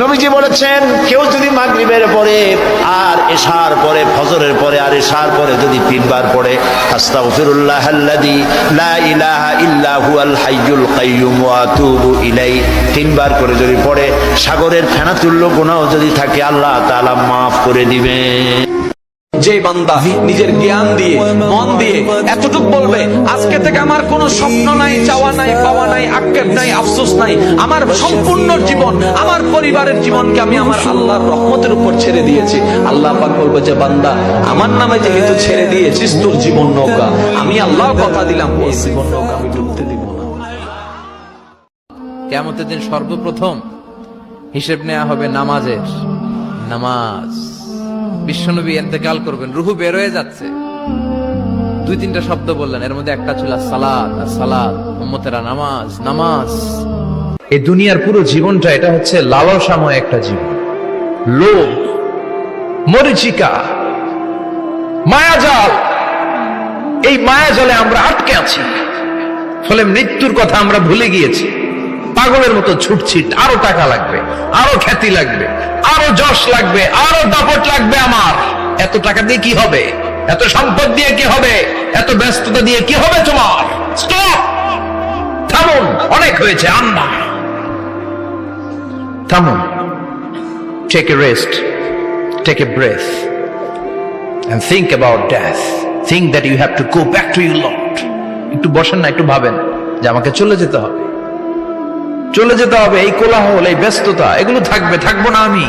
নবীজি বলেছেন, কেউ যদি মাগরিবের পরে আর এশার পরে, ফজরের পরে আর এশার পরে যদি তিনবার পড়ে, আস্তাগফিরুল্লাহ আল্লাযী লা ইলাহা ইল্লা হুয়াল হাইয়ুল কাইয়্যুম ওয়া আতুবু ইলাই তিনবার করে যদি পড়ে, সাগরের ফেনাতুল্য গুনাহ যদি থাকে, আল্লাহ তাআলা মাফ করে দিবেন। যে বান্দা নিজের জ্ঞান দিয়ে, মন দিয়ে এতটুক বলবে আজকে থেকে আমার কোনো স্বপ্ন নাই, চাওয়া নাই, পাওয়া নাই, আক্ষেপ নাই, আফসোস নাই। আমার সম্পূর্ণ জীবন, আমার পরিবারের জীবনকে আমি আমার আল্লাহর রহমতের উপর ছেড়ে দিয়েছি। আল্লাহ পাক বলবে, যে বান্দা, আমার নামে যেহেতু ছেড়ে দিয়েছিস, তোর জীবন নৌকা। আমি আল্লাহর কথা দিলাম ওই জীবন নৌকা, আমি ডুবতে দিব না। কেমতের দিন সর্বপ্রথম হিসেব নেওয়া হবে নামাজের। নামাজ। বিশ্বনবী এতেকাল করবেন, রুহু বের হয়ে যাচ্ছে। দুই তিনটা শব্দ বললেন। এর মধ্যে একটা ছিল সালাদ আর সালাদ উম্মতেরা নামাজ নামাজ। এই দুনিয়ার পুরো জীবনটা এটা হচ্ছে লালসাময় একটা জীবন। লোভ, মরিচিকা, মায়াজাল। এই মায়াজালে আমরা আটকে আছি। ফলে মৃত্যুর কথা আমরা ভুলে গিয়েছি। পাগলের মতো ছুটছি। আরও টাকা লাগবে, আরও খ্যাতি লাগবে, আরও যশ লাগবে, আরও দাপট লাগবে আমার। এত টাকা দিয়ে কি হবে? এত সম্পদ দিয়ে কি হবে? এত ব্যস্ততা দিয়ে কি হবে তোমার? থামুন, অনেক হয়েছে আন্না থামুন। Take a rest take a breath and think about death. Think that you have to go back to your Lord. একটু বসেন না, একটু ভাবেন যে আমাকে চলে যেতে হবে। চলে যেতে হবে, এই কোলাহল, এই ব্যস্ততা, এগুলো থাকবে, থাকব না আমি।